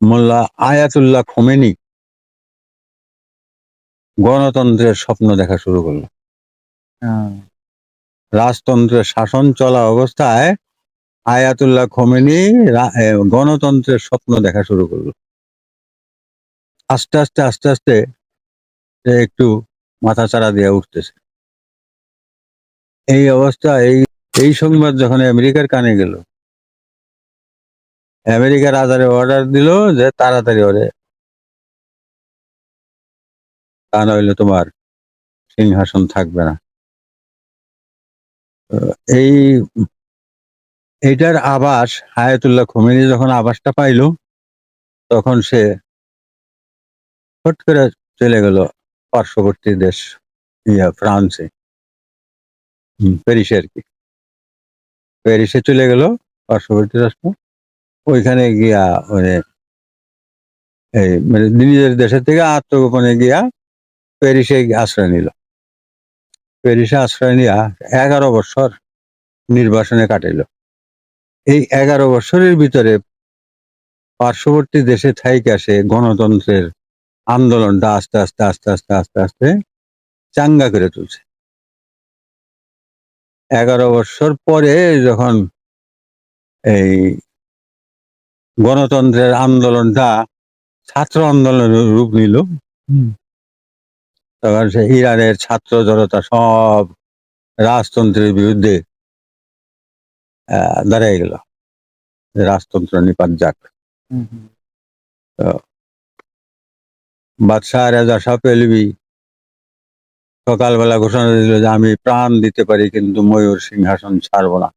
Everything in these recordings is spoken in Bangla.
মোল্লা আয়াতুল্লাহ খোমেনি গণতন্ত্রের স্বপ্ন দেখা শুরু করল। হ্যাঁ, রাজতন্ত্রের শাসন চলা অবস্থায় আয়াতুল্লাহ খোমেনি গণতন্ত্রের স্বপ্ন দেখা শুরু করল। আস্তে আস্তে আস্তে আস্তে একটু মাথা চারা দিয়ে উঠতেছে। এই অবস্থা এই এই সংবাদ যখন আমেরিকার কানে গেল আমেরিকার আধারে অর্ডার দিল যে তাড়াতাড়ি ওরে। তা নইলে তোমার সিংহাসন থাকবে না। এই এইটার আবাস হায়াতুল্লাহ খোমেনি যখন আবাসটা পাইল, তখন সে ফট করে চলে গেল পার্শ্ববর্তী দেশ, ইয়া ফ্রান্সে প্যারিসে আর কি। প্যারিসে চলে গেল পার্শ্ববর্তী রাষ্ট্র ওইখানে গিয়া মানে এই মানে নিজের দেশের থেকে আত্মগোপনে গিয়া প্যারিসে আশ্রয় নিল। প্যারিসে আশ্রয় নিয়া এগারো বছর নির্বাসনে কাটাইল। এই এগারো বছরের ভিতরে পার্শ্ববর্তী দেশে থাইকা সে গণতন্ত্রের আন্দোলনটা আস্তে আস্তে আস্তে আস্তে আস্তে আস্তে চাঙ্গা করে তুলছে। এগারো বছর পরে যখন এই গণতন্ত্রের আন্দোলনটা ছাত্র আন্দোলনের রূপ নিল। তখন সে ইরানের ছাত্র জনতা সব রাজতন্ত্রের বিরুদ্ধে আহ, দাঁড়ায় গেল। রাজতন্ত্র নিপাত যাক। বাদশাহ রাজা শাহ পেলবি সকালবেলা ঘোষণা দিল যে আমি প্রাণ দিতে পারি কিন্তু ময়ূর সিংহাসন ছাড়বো না।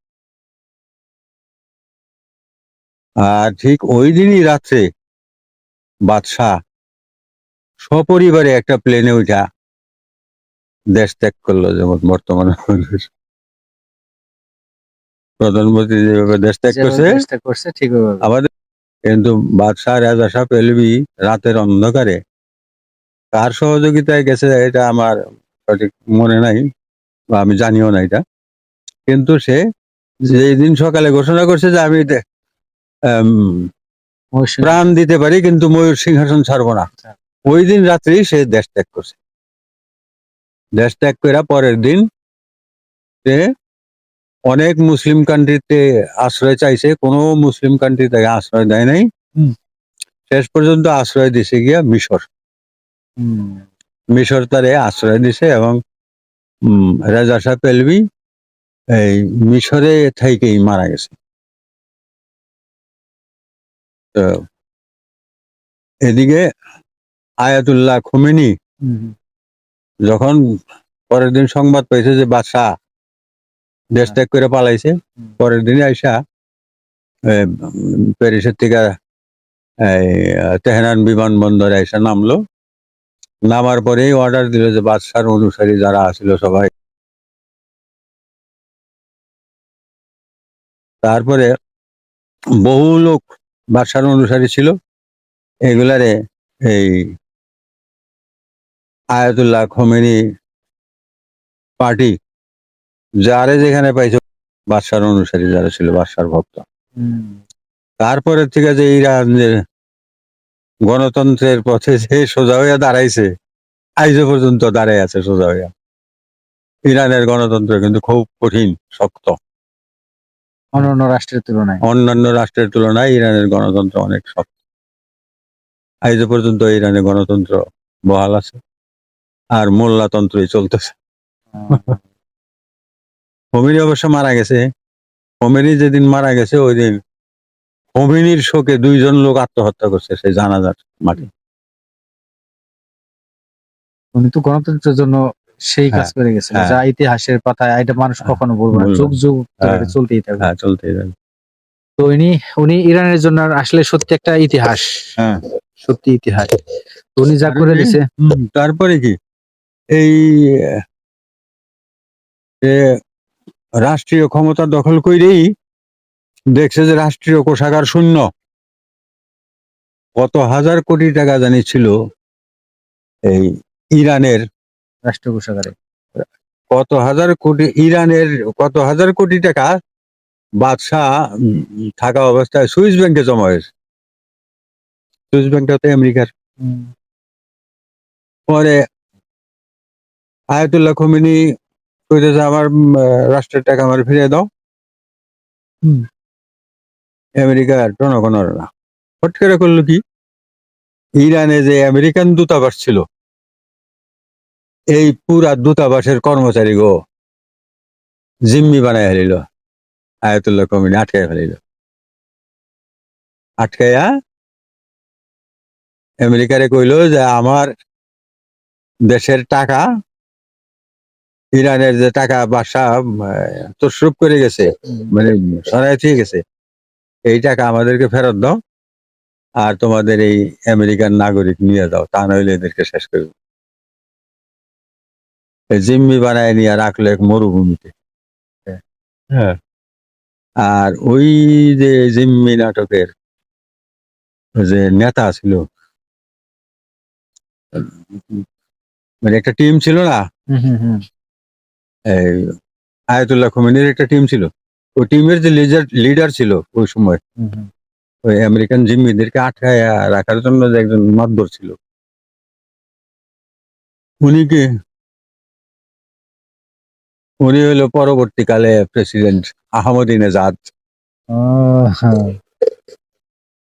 আর ঠিক ওই দিনই রাত্রে বাদশাহ সপরিবারে একটা প্লেনে উঠা দেশ ত্যাগ করল যেমন বর্তমানে প্রধানমন্ত্রী যেভাবে দেশ ত্যাগ করছে ঠিক আমাদের কিন্তু বাদশাহ রাজা শাহ পেলবি রাতের অন্ধকারে। কার সহযোগিতায় গেছে এটা আমার সঠিক মনে নাই বা আমি জানিও না এটা। কিন্তু সে যেই দিন সকালে ঘোষণা করছে যে আমি প্রাণ দিতে পারি কিন্তু ময়ূর সিংহাসন ছাড়বো না। আচ্ছা। ওই দিন রাত্রি সে দেশ ত্যাগ করছে। দেশ ত্যাগ করে পরের দিন সে অনেক মুসলিম কান্ট্রিতে আশ্রয় চাইছে কোনো মুসলিম কান্ট্রি তাকে আশ্রয় দেয় নাই। হুম। শেষ পর্যন্ত আশ্রয় দিছে গিয়া মিশর। হুম, মিশর তারে আশ্রয় দিছে এবং রাজা শাহ পেলভি এই মিশরে থেকেই মারা গেছে। তো এদিকে আয়াতুল্লাহ খুমেনি। যখন পরের দিন সংবাদ পাইছে যে বাদশাহ দেশ ত্যাগ করে পালাইছে পরের দিন আইসা প্যারিসের থেকে এই, তেহরান বিমানবন্দরে আইসা নামলো। নামার পরেই অর্ডার দিল যে বাদশার অনুসারী যারা আছিল সবাই। তারপরে বহু লোক বাদশার অনুসারী ছিল। এগুলারে এই আয়াতুল্লাহ খমেনি পার্টি যারে যেখানে পাইছে বাদশার অনুসারী যারা ছিল বাদশার ভক্ত। তারপরে থেকে যে ইরান যে গণতন্ত্রের পথে যে সোজা হইয়া দাঁড়াইছে, আইজো পর্যন্ত দাঁড়াই আছে সোজা হইয়া। ইরানের গণতন্ত্র কিন্তু খুব কঠিন, শক্ত। অন্যান্য রাষ্ট্রের তুলনায়। অন্যান্য রাষ্ট্রের তুলনায় ইরানের গণতন্ত্র অনেক শক্ত। আজ পর্যন্ত ইরানের গণতন্ত্র বহাল আছে আর মোল্লাতন্ত্রই চলতেছে। হোমিনি অবশ্য মারা গেছে। হোমিনি যেদিন মারা গেছে ওই দিন হোমিনির শোকে দুইজন লোক আত্মহত্যা করছে সেই জানাজার মাঠে। উনি তো গণতন্ত্রের জন্য সেই কাজ হ্যাঁ, করে গেছিল। হ্যাঁ। যা ইতিহাসের পাতায় এটা মানুষ হ্যাঁ, কখনো বলবে না। যুগ যুগ ধরে চলতেই থাকবে। হ্যাঁ চলতেই থাকে তো উনি উনি ইরানের জন্য আসলে সত্যি একটা ইতিহাস। হ্যাঁ। সত্যি ইতিহাস। উনি যা করে দিছে। তারপরে কি? এই রাষ্ট্রীয় ক্ষমতা দখল করেই দেখছে যে রাষ্ট্রীয় কোষাগার শূন্য। কত হাজার কোটি টাকা জানি ছিল এই ইরানের রাষ্ট্র কোষাগারে কত হাজার কোটি ইরানের কত হাজার কোটি টাকা বাদশাহ থাকা অবস্থায় সুইস ব্যাংকে জমা হয়েছে। সুইস ব্যাংকটা তো আমেরিকার। পরে আয়াতুল্লাহ খমিনি কইতেছে আমার রাষ্ট্রের টাকা আমার ফিরিয়ে দাও। আমেরিকার জনগণ না হট করে করল কি? ইরানে যে আমেরিকান দূতাবাস ছিল এই পুরা দূতাবাসের কর্মচারী গো। জিম্মি বানায় ফেলিল। আয়াতুল্লাহ কমিনি আটকায় ফেলিল। আটকাইয়া আমেরিকারে কইলো যে আমার দেশের টাকা, ইরানের যে টাকা বাসা তসরুপ করে গেছে মানে সরাই ঠিক গেছে, এই টাকা আমাদেরকে ফেরত দাও, আর তোমাদের এই আমেরিকান নাগরিক নিয়ে দাও তা নইলে এদেরকে শেষ করে দেব। এই জিম্মি বানায় নিয়ে রাখল এক মরুভূমিতে। হ্যাঁ। আর ওই যে জিম্মি নাটকের যে নেতা ছিল মানে একটা টিম ছিল না। এই আয়াতুল্লাহ খোমেনির একটা টিম ছিল। ওই টিমের যে লিডার লিডার ছিল ওই সময়। ওই আমেরিকান জিম্মিদেরকে আটকায় রাখার জন্য যে একজন মাতবর ছিল। উনি কি উনি হলো পরবর্তীকালে প্রেসিডেন্ট আহমদিনেজাদ।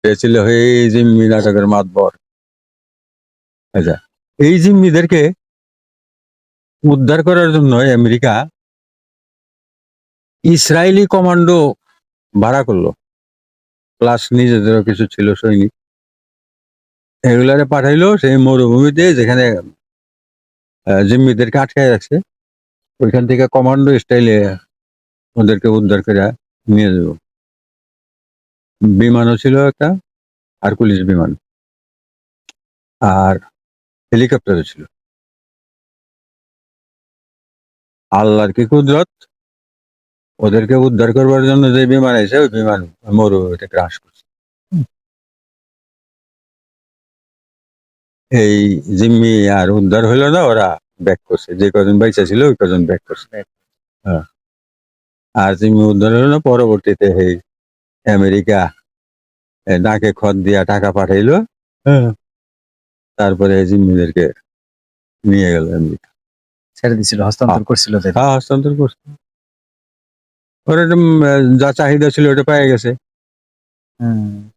ছিল এই জিম্মি নাটকের মাতবর। আচ্ছা এই জিম্মিদেরকে উদ্ধার করার জন্য আমেরিকা ইসরায়েলি কমান্ডো ভাড়া করল। প্লাস নিজেদেরও কিছু ছিল সৈনিক। এগুলারে পাঠাইলো সেই মরুভূমিতে যেখানে জিম্মিদেরকে আটকায় রাখছে। ওইখান থেকে কমান্ডো স্টাইলে ওদেরকে উদ্ধার করে নিয়ে যাব। বিমানও ছিল একটা হারকুলিস বিমান। আর হেলিকপ্টারও ছিল। আল্লাহর কি কুদরত? ওদেরকে উদ্ধার করবার জন্য যে বিমান আছে ওই বিমান মরুভূমিতে ক্রাশ করছে। এই জিম্মি আর উদ্ধার হইল না ওরা। ব্যাক করছে। যে কজন বাইচা ছিল ওই কজন ব্যাক করছে। হ্যাঁ। আর জিম্মি উদ্ধার না পরবর্তীতে এই আমেরিকা নাকে খত দিয়া টাকা পাঠাইলো। হ্যাঁ। তারপরে জিম্মিদেরকে নিয়ে গেল আমেরিকা। ছেড়ে দিছিল হস্তান্তর করছিল তাই হ্যাঁ হস্তান্তর করছিল ওর যা চাহিদা ছিল ওটা পেয়ে গেছে। হুম।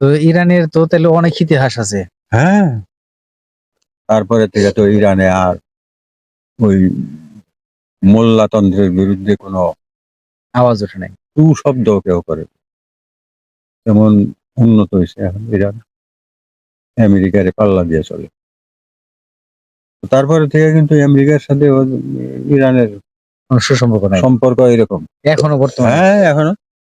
তো ইরানের তো তাহলে অনেক ইতিহাস আছে। হ্যাঁ। তারপরে থেকে তো ইরানে আর ওই মোল্লাতন্ত্রের বিরুদ্ধে কোনো আওয়াজ ওঠে নাই। টু শব্দ কেউ করে। যেমন উন্নত হয়েছে এখন ইরান। আমেরিকারে পাল্লা দিয়ে চলে। তারপরে থেকে কিন্তু আমেরিকার সাথে ইরানের কোনো সুসম্পর্ক সম্পর্ক এরকম। এখনও বর্তমানে? হ্যাঁ এখনও।